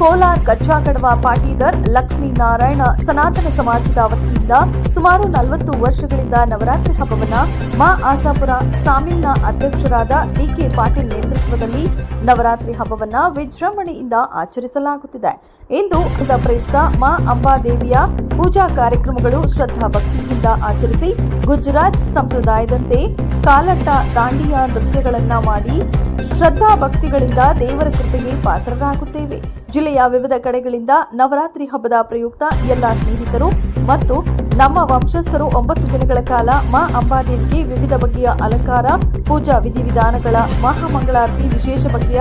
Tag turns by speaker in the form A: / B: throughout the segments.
A: ತಿರುಮಲ ಕಡವ ಪಾಟೀದರ್ ಲಕ್ಷ್ಮೀನಾರಾಯಣ ಸನಾತನ ಸಮಾಜದ ವತಿಯಿಂದ ಸುಮಾರು ನಲವತ್ತು ವರ್ಷಗಳಿಂದ ನವರಾತ್ರಿ ಹಬ್ಬವನ್ನ ಮಾ ಆಸಾಪುರ ಸಾಮಿಲ್ನ ಅಧ್ಯಕ್ಷರಾದ ಡಿಕೆ ಪಾಟೀಲ್ ನೇತೃತ್ವದಲ್ಲಿ ನವರಾತ್ರಿ ಹಬ್ಬವನ್ನ ವಿಜೃಂಭಣೆಯಿಂದ ಆಚರಿಸಲಾಗುತ್ತಿದೆ. ಇಂದು ಇದರ ಪ್ರಯುಕ್ತ ಮಾ ಅಂಬಾದೇವಿಯ ಪೂಜಾ ಕಾರ್ಯಕ್ರಮಗಳು ಶ್ರದ್ಧಾ ಭಕ್ತಿಯಿಂದ ಆಚರಿಸಿ ಗುಜರಾತ್ ಸಂಪ್ರದಾಯದಂತೆ ಕಾಲಟ್ಟ ದಾಂಡಿಯ ನೃತ್ಯಗಳನ್ನ ಮಾಡಿ ಶ್ರದ್ಧಾ ಭಕ್ತಿಗಳಿಂದ ದೇವರ ಕೃಪೆಗೆ ಪಾತ್ರರಾಗುತ್ತೇವೆ. ಜಿಲ್ಲೆಯ ವಿವಿಧ ಕಡೆಗಳಿಂದ ನವರಾತ್ರಿ ಹಬ್ಬದ ಪ್ರಯುಕ್ತ ಎಲ್ಲ ಸ್ನೇಹಿತರು ಮತ್ತು ನಮ್ಮ ವಂಶಸ್ಥರು ಒಂಬತ್ತು ದಿನಗಳ ಕಾಲ ಮಾ ಅಂಬಾದೇವಿಗೆ ವಿವಿಧ ಬಗೆಯ ಅಲಂಕಾರ, ಪೂಜಾ ವಿಧಿವಿಧಾನಗಳ ಮಹಾಮಂಗಳಾರತಿ ವಿಶೇಷ ಬಗೆಯ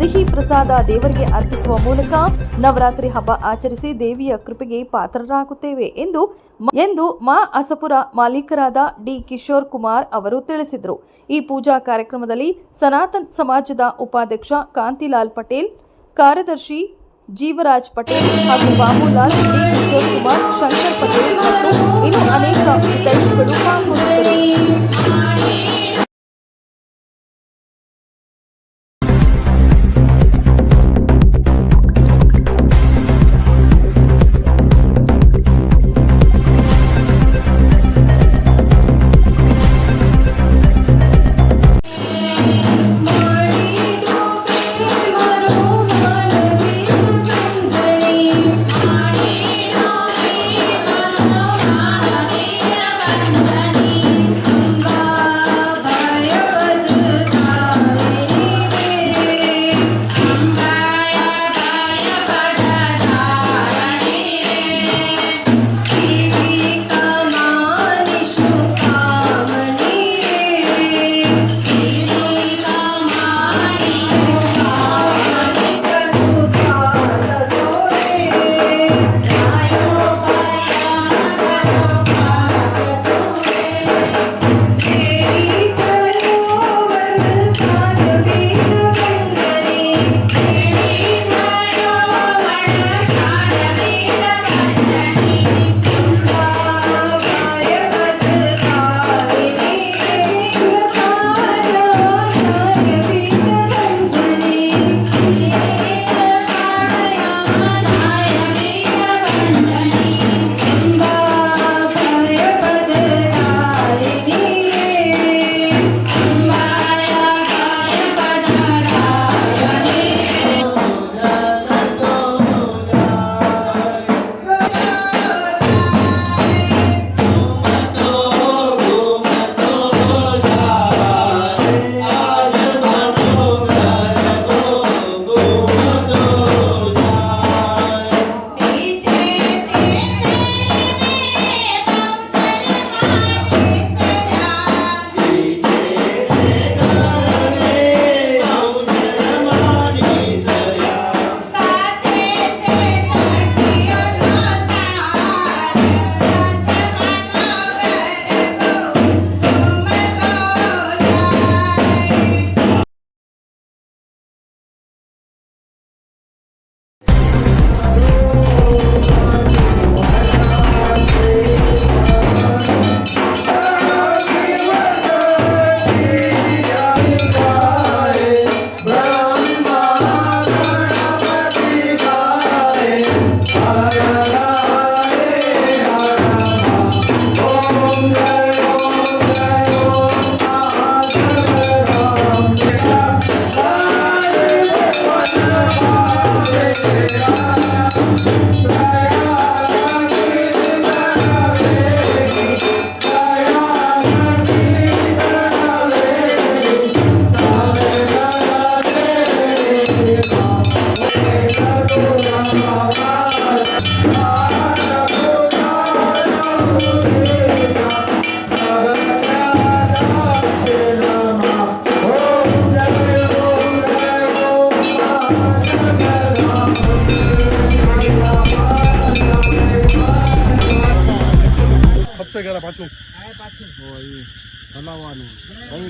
A: ಸಿಹಿ ಪ್ರಸಾದ ದೇವರಿಗೆ ಅರ್ಪಿಸುವ ಮೂಲಕ ನವರಾತ್ರಿ ಹಬ್ಬ ಆಚರಿಸಿ ದೇವಿಯ ಕೃಪೆಗೆ ಪಾತ್ರರಾಗುತ್ತೇವೆ ಎಂದು ಎಂದು ಮಾ ಅಸಪುರ ಮಾಲೀಕರಾದ ಡಿ ಕಿಶೋರ್ ಕುಮಾರ್ ಅವರು ತಿಳಿಸಿದರು. ಈ ಪೂಜಾ ಕಾರ್ಯಕ್ರಮದಲ್ಲಿ ಸನಾತನ್ ಸಮಾಜದ ಉಪಾಧ್ಯಕ್ಷ ಕಾಂತಿಲಾಲ್ ಪಟೇಲ್, ಕಾರ್ಯದರ್ಶಿ ಜೀವರಾಜ್ ಪಟೇಲ್ ಹಾಗೂ ಬಾಬುಲಾಲ್ ಡಿ. ಕಿಶೋರ್ ಕುಮಾರ್ ಶಂಕರ್ ಪಟೇಲ್ ಮತ್ತು ಇನ್ನೂ ಅನೇಕ ಹಿತೈಷಿಗಳು ಪಾಲ್ಗೊಂಡಿದ್ದರು.
B: છે ઘરે પાછું?
C: ચલાવવાનું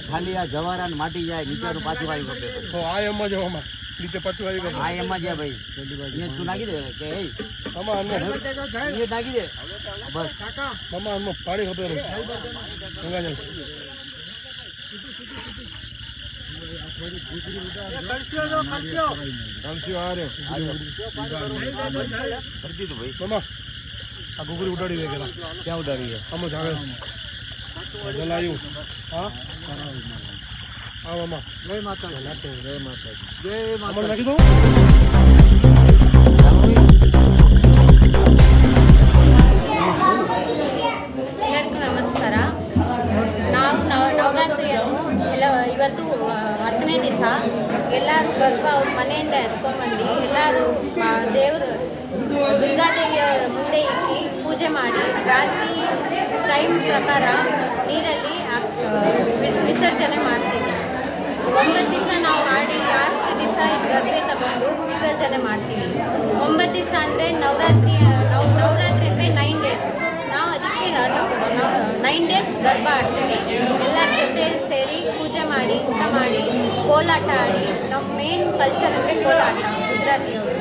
C: ખાલી આ જવારા માટી જાય નીચે પાછું આવી ગયું
B: તો આ એમ જ એમાં નીચે પાછું આવી ગયું
C: આ એમ ભાઈ. તું નાખી દે કે એ. દે. બસ.
B: કાકા. ખબર ગંગા જલ
C: ભાઈ
B: મામા. આ ઘૂઘરી ઉડાડી દે પેલા
C: ક્યાં ઉડાડી છે
B: આમાં જ આવે જલાયું હા હા મામા
C: જય માતા જય માતા જય
B: આમાં નાખી દઉં
A: ಎಲ್ಲರಿಗೂ ನಮಸ್ಕಾರ ನಾವು ನವ ನವರಾತ್ರಿಯನ್ನು ಎಲ್ಲ ಇವತ್ತು ಆ, ಹತ್ತನೇ ದಿವಸ ಎಲ್ಲರೂ ಗರ್ಭ ಅವ್ರ ಮನೆಯಿಂದ ಎತ್ಕೊಂಡ್ಬಂದು ಎಲ್ಲರೂ ದೇವರು ದುರ್ಗಾದೇವಿಯವರ ಮುಂದೆ ಇಕ್ಕಿ ಪೂಜೆ ಮಾಡಿ, ರಾತ್ರಿ ಟೈಮ್ ಪ್ರಕಾರ ನೀರಲ್ಲಿ ವಿಸರ್ಜನೆ ಮಾಡ್ತೀವಿ. ಒಂಬತ್ತು ದಿವಸ ನಾವು ಮಾಡಿ ಲಾಸ್ಟ್ ದಿವಸ ಗರ್ಭೆ ತಗೊಂಡು ವಿಸರ್ಜನೆ ಮಾಡ್ತೀವಿ. ಒಂಬತ್ತು ದಿವಸ ಅಂದರೆ ನವರಾತ್ರಿ ನಾವು, ನವರಾತ್ರಿ ಅಂದರೆ ನೈನ್ ಡೇಸ್ ನಾವು ಅದಕ್ಕೆ ನೈನ್ ಡೇಸ್ ಗರ್ಭ ಆಡ್ತೀವಿ ಎಲ್ಲರ ಜೊತೆ ಸೇರಿ ಪೂಜೆ ಮಾಡಿ, ಊಟ ಮಾಡಿ, ಕೋಲಾಟ ಆಡಿ, ನಮ್ಮ ಮೇನ್ ಕಲ್ಚರ್ ಅಂದರೆ ಕೋಲಾಟ, ಗುಜರಾತಿಯವರು.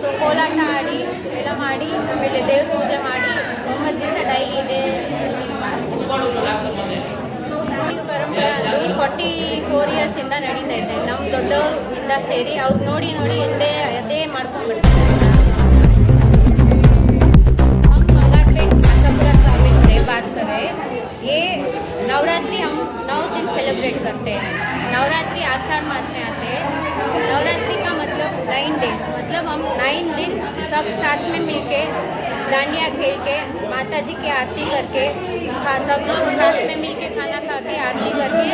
A: ಸೊ ಕೋಲಾಟ ಆಡಿ ಎಲ್ಲ ಮಾಡಿ ಆಮೇಲೆ ದೇವ್ರ ಪೂಜೆ ಮಾಡಿ ಒಂಬತ್ತು ದಿವಸ ಡೈಲಿ ಇದೆ ಈ ಪರಂಪರೆ ಅದು ಫಾರ್ಟಿ ಫೋರ್ ಇಯರ್ಸಿಂದ ನಡೀತಾ ಇದೆ ನಮ್ಮ ದೊಡ್ಡವರಿಂದ ಸೇರಿ ಅವ್ರು ನೋಡಿ ನೋಡಿ ಹಿಂದೆ ಅದೇ ಮಾಡ್ಕೊಂಡ್ಬಿಡ್ತಾರೆ हम मंगारपेट आशापुरा साबिल से बात कर रहे हैं ये नवरात्रि हम नौ दिन सेलिब्रेट करते हैं नवरात्रि आषाढ़ मास में आते हैं नवरात्रि का मतलब नाइन डेज़ मतलब हम नाइन दिन सब साथ में मिलके डांडिया खेल के माता जी की आरती करके सब लोग साथ में मिलके खाना खा के आरती करके,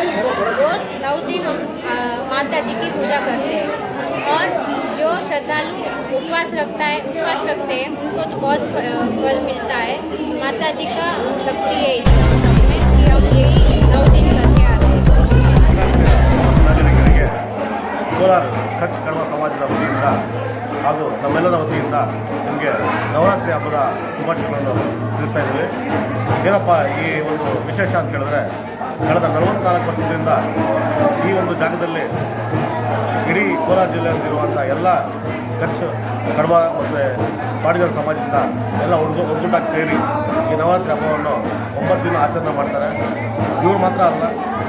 A: रोज नौ दिन हम माता जी की पूजा करते हैं। और जो श्रद्धालु उपवास रखता है, उपवास रखते हैं, उनको तो बहुत फल मिलता है। माता जी का शक्ति है इस में कि हम यही नौ दिन
D: ಕೋಲಾರ ಕಚ್ ಕಡವ ಸಮಾಜದ ವತಿಯಿಂದ ಹಾಗೂ ನಮ್ಮೆಲ್ಲರ ವತಿಯಿಂದ ನಿಮಗೆ ನವರಾತ್ರಿ ಹಬ್ಬದ ಶುಭಾಶಯಗಳನ್ನು ತಿಳಿಸ್ತಾ ಇದ್ದೀವಿ. ಏನಪ್ಪ ಈ ಒಂದು ವಿಶೇಷ ಅಂತ ಹೇಳಿದ್ರೆ, ಕಳೆದ ನಲವತ್ನಾಲ್ಕು ವರ್ಷದಿಂದ ಈ ಒಂದು ಜಾಗದಲ್ಲಿ ಇಡೀ ಕೋಲಾರ ಜಿಲ್ಲೆಯಲ್ಲಿರುವಂಥ ಎಲ್ಲ ಕಚ್ ಕಡವ ಮತ್ತು ಪಾಡಿಗರ ಸಮಾಜದಿಂದ ಎಲ್ಲ ಹುಡುಗ ಒಗ್ಗೂಟಾಗಿ ಸೇರಿ ಈ ನವರಾತ್ರಿ ಹಬ್ಬವನ್ನು ಒಂಬತ್ತು ದಿನ ಆಚರಣೆ ಮಾಡ್ತಾರೆ. ಇವ್ರು ಮಾತ್ರ ಅಲ್ಲ,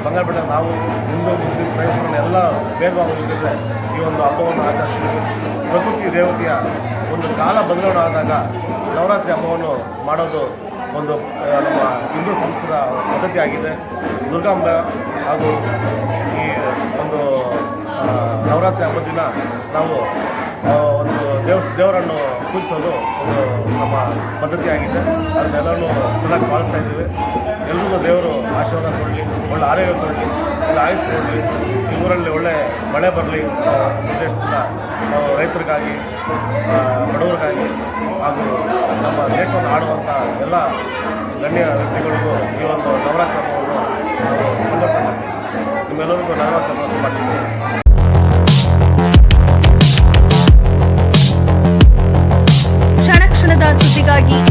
D: ಬಂಗಾರಪೇಟೆ ನಾವು ಹಿಂದೂ, ಮುಸ್ಲಿಂ ಕ್ರೈಸ್ತರನ್ನ ಎಲ್ಲ ಇಲ್ಲದೆ ಈ ಒಂದು ಹಬ್ಬವನ್ನು ಆಚರಿಸ್ತೀವಿ. ಪ್ರಕೃತಿ ದೇವತೆಯ ಒಂದು ಕಾಲ ಬದಲಾವಣೆ ಆದಾಗ ನವರಾತ್ರಿ ಹಬ್ಬವನ್ನು ಮಾಡೋದು ಒಂದು ನಮ್ಮ ಹಿಂದೂ ಸಂಸ್ಕೃತ ಪದ್ಧತಿ ಆಗಿದೆ. ದುರ್ಗಾಂಬ ಹಾಗೂ ಈ ಒಂದು ನವರಾತ್ರಿ ಹಬ್ಬದ ದಿನ ನಾವು ಒಂದು ದೇವ ದೇವರನ್ನು ಪೂಜಿಸೋದು ಒಂದು ನಮ್ಮ ಪದ್ಧತಿ ಆಗಿದೆ. ಅದನ್ನೆಲ್ಲನೂ ಚೆನ್ನಾಗಿ ಪಾಲಿಸ್ತಾ ಇದ್ದೀವಿ. ಎಲ್ರಿಗೂ ದೇವರು ಆಶೀರ್ವಾದ ಕೊಡಲಿ, ಒಳ್ಳೆ ಆರೋಗ್ಯ ಕೊಡಲಿ, ಒಳ್ಳೆ ಆಯುಷ್ ಕೊಡಲಿ, ಈ ಊರಲ್ಲಿ ಒಳ್ಳೆ ಮಳೆ ಬರಲಿ ಉದ್ದೇಶದಿಂದ ನಾವು ರೈತರಿಗಾಗಿ ಬಡವರಿಗಾಗಿ ಹಾಗೂ ನಮ್ಮ ದೇಶವನ್ನು ಆಡುವಂಥ ಎಲ್ಲ ಗಣ್ಯ ವ್ಯಕ್ತಿಗಳಿಗೂ ಈ ಒಂದು ನವರಾತ್ರಿ ಹಬ್ಬವನ್ನು ನಾವು ನಿಮ್ಮೆಲ್ಲರಿಗೂ ನವರಾತ್ರಿ ಶುಭಾಶಯ. aquí.